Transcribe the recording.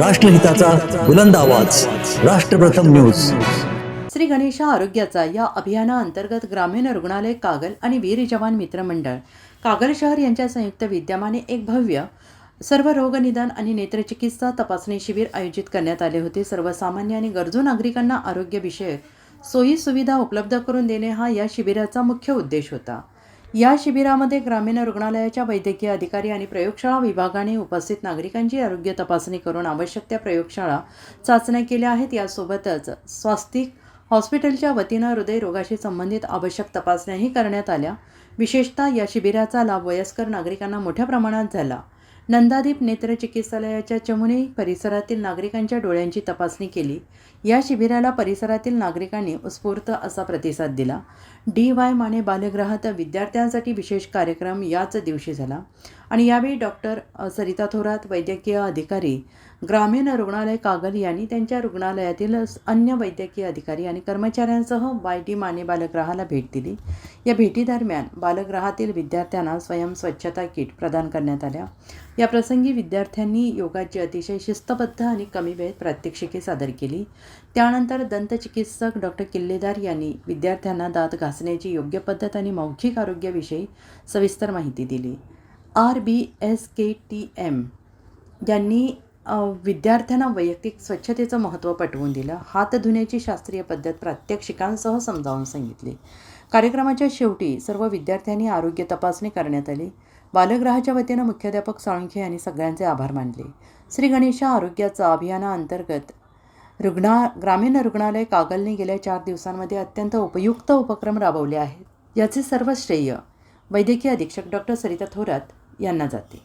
राष्ट्रहिताचा बुलंद आवाज. राष्ट्रप्रथम न्यूज. श्री गणेशा आरोग्याचा या अभियानाअंतर्गत ग्रामीण रुग्णालय कागल आणि वीर जवान मित्रमंडळ. कागल शहर यांच्या संयुक्त विद्यमाने एक भव्य सर्व रोगनिदान आणि नेत्रचिकित्सा तपासणी शिबिर आयोजित करण्यात आले होते. सर्वसामान्य आणि गरजू नागरिकांना आरोग्यविषयक सोयी सुविधा उपलब्ध करून देणे हा या शिबिराचा मुख्य उद्देश होता. या शिबिरामध्ये ग्रामीण रुग्णालयाच्या वैद्यकीय अधिकारी आणि प्रयोगशाळा विभागाने उपस्थित नागरिकांची आरोग्य तपासणी करून आवश्यक त्या प्रयोगशाळा चाचण्या केल्या आहेत. यासोबतच स्वास्तिक हॉस्पिटलच्या वतीनं हृदयरोगाशी संबंधित आवश्यक तपासण्याही करण्यात आल्या. विशेषतः या शिबिराचा लाभ वयस्कर नागरिकांना मोठ्या प्रमाणात झाला. नंदादीप नेत्र चिकित्सालयाच्या चमुने परिसरातील नागरिकांच्या डोळ्यांची तपासणी केली. या शिबिराला परिसरातील नागरिकांनी उत्स्फूर्त असा प्रतिसाद दिला. डी वाय माने बालगृहात विद्यार्थ्यांसाठी विशेष कार्यक्रम याच दिवशी झाला. आणि यावेळी डॉक्टर सरिता थोरात वैद्यकीय अधिकारी ग्रामीण रुग्णालय कागल यांनी त्यांच्या रुग्णालयातील अन्य वैद्यकीय अधिकारी आणि कर्मचाऱ्यांसह वाय डी माने बालगृहाला भेट दिली. या भेटीदरम्यान बालगृहातील विद्यार्थ्यांना स्वयं स्वच्छता किट प्रदान करण्यात आल्या. या प्रसंगी विद्यार्थ्यांनी योगाची अतिशय शिस्तबद्ध आणि कमी वेळेत प्रात्यक्षिके सादर केली. त्यानंतर दंतचिकित्सक डॉक्टर किल्लेदार यांनी विद्यार्थ्यांना दात घासण्याची योग्य पद्धत आणि मौखिक आरोग्याविषयी सविस्तर माहिती दिली. R B S K T M यांनी विद्यार्थ्यांना वैयक्तिक स्वच्छतेचं महत्त्व पटवून दिलं. हात धुण्याची शास्त्रीय पद्धत प्रात्यक्षिकांसह समजावून सांगितली. कार्यक्रमाच्या शेवटी सर्व विद्यार्थ्यांनी आरोग्य तपासणी करण्यात आली. बालगृहाच्या वतीनं मुख्याध्यापक साळुंखे यांनी सगळ्यांचे आभार मानले. श्री गणेशा आरोग्याचा अभियानाअंतर्गत रुग्णा ग्रामीण रुग्णालय कागलने गेल्या चार दिवसांमध्ये अत्यंत उपयुक्त उपक्रम राबवले आहेत. याचे सर्व श्रेय वैद्यकीय अधीक्षक डॉक्टर सरिता थोरात यांना जाते.